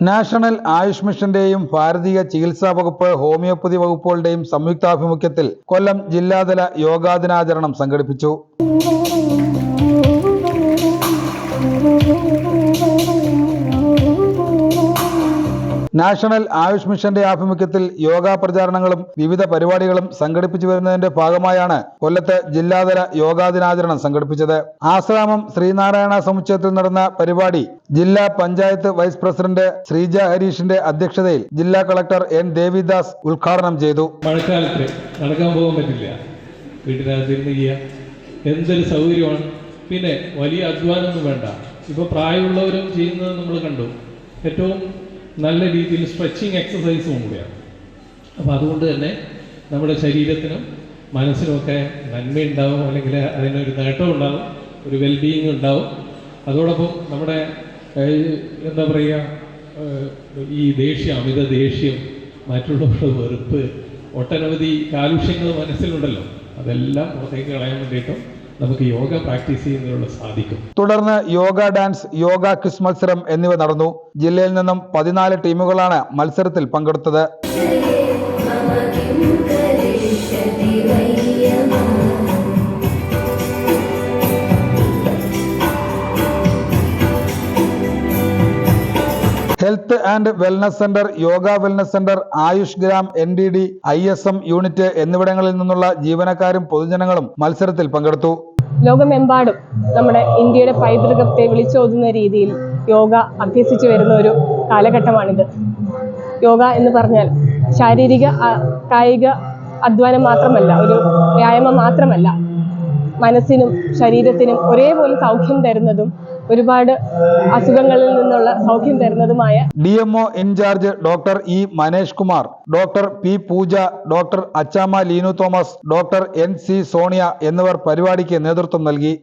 National Ayush മിഷന്റെയും ഭാരതീയ ചികിത്സാ വകുപ്പ് homeopathy വകുപ്പുകളുടെയും സംയുക്താഭിമുഖ്യത്തിൽ കൊല്ലം ജില്ലാതല യോഗാദിനാചരണം സംഘടിപ്പിച്ചു. നാഷണൽ ആയുഷ് മിഷന്റെ ആഭിമുഖ്യത്തിൽ യോഗാ പ്രചാരണങ്ങളും വിവിധ പരിപാടികളും സംഘടിപ്പിച്ചു വരുന്നതിന്റെ ഭാഗമായാണ് കൊല്ലത്ത് ജില്ലാതല യോഗാ ദിനാചരണം സംഘടിപ്പിച്ചത്. ആശ്രാമം ശ്രീനാരായണ സമുച്ചയത്തിൽ നടന്ന പരിപാടി ജില്ലാ പഞ്ചായത്ത് വൈസ് പ്രസിഡന്റ് ശ്രീജ ഹരീഷിന്റെ അധ്യക്ഷതയിൽ ജില്ലാ കളക്ടർ എൻ ദേവിദാസ് ഉദ്ഘാടനം ചെയ്തു. മഴക്കാലത്ത് നടക്കാൻ പോകാൻ പറ്റില്ല. വീട്ടിനകത്തിരുന്ന് ചെയ്യാം എന്തൊരു സൗകര്യമാണ്. പിന്നെ വലിയ അധ്വാനമൊന്നും വേണ്ട. ഇപ്പോൾ പ്രായമുള്ളവരും ചെയ്യുന്നത് നമ്മൾ കണ്ടു. ഏറ്റവും നല്ല രീതിയിൽ സ്ട്രെച്ചിങ് എക്സസൈസും കൂടിയാണ്. അപ്പോൾ അതുകൊണ്ട് തന്നെ നമ്മുടെ ശരീരത്തിനും മനസ്സിനുമൊക്കെ നന്മയുണ്ടാവും അല്ലെങ്കിൽ അതിനൊരു നേട്ടം ഉണ്ടാവും ഒരു വെൽബീയിങ് ഉണ്ടാവും. അതോടൊപ്പം നമ്മുടെ എന്താ പറയുക ഈ ദേഷ്യം അമിത ദേഷ്യം മറ്റുള്ളവരുടെ വെറുപ്പ് ഒട്ടനവധി കാലുഷ്യങ്ങൾ മനസ്സിലുണ്ടല്ലോ. അതെല്ലാം പുറത്തേക്ക് കളയാൻ വേണ്ടിയിട്ടും നമുക്ക് യോഗ പ്രാക്ടീസ് ചെയ്യുന്നതിനുള്ള സാധിക്കും. തുടർന്ന് യോഗ ഡാൻസ് യോഗ ക്വിസ് മത്സരം എന്നിവ നടന്നു. ജില്ലയിൽ നിന്നും പതിനാല് ടീമുകളാണ് മത്സരത്തിൽ പങ്കെടുത്തത്. Health and wellness centre yoga wellness centre AYUSH Gram N D D I S M unit എന്നിവിടങ്ങളിൽ നിന്നുള്ള ജീവനക്കാരും പൊതുജനങ്ങളും മത്സരത്തിൽ പങ്കെടുത്തു. ലോകമെമ്പാടും നമ്മുടെ ഇന്ത്യയുടെ പൈതൃകത്തെ വിളിച്ചോതുന്ന രീതിയിൽ യോഗ അഭ്യസിച്ചു വരുന്ന ഒരു കാലഘട്ടമാണിത്. യോഗ എന്ന് പറഞ്ഞാൽ ശാരീരിക കായിക അധ്വാനം മാത്രമല്ല ഒരു വ്യായാമം മാത്രമല്ല. മനസ്സിനും ശരീരത്തിനും ഒരേപോലെ സൗഖ്യം തരുന്നതും ഒരുപാട് അസുഖങ്ങളിൽ നിന്നുള്ള സൗഖ്യം തരുന്നതുമായ D MO in charge doctor E Manesh Kumar doctor P Pooja doctor Achamma Leenu Thomas doctor N C Sonia എന്നിവർ പരിപാടിക്ക് നേതൃത്വം നൽകി.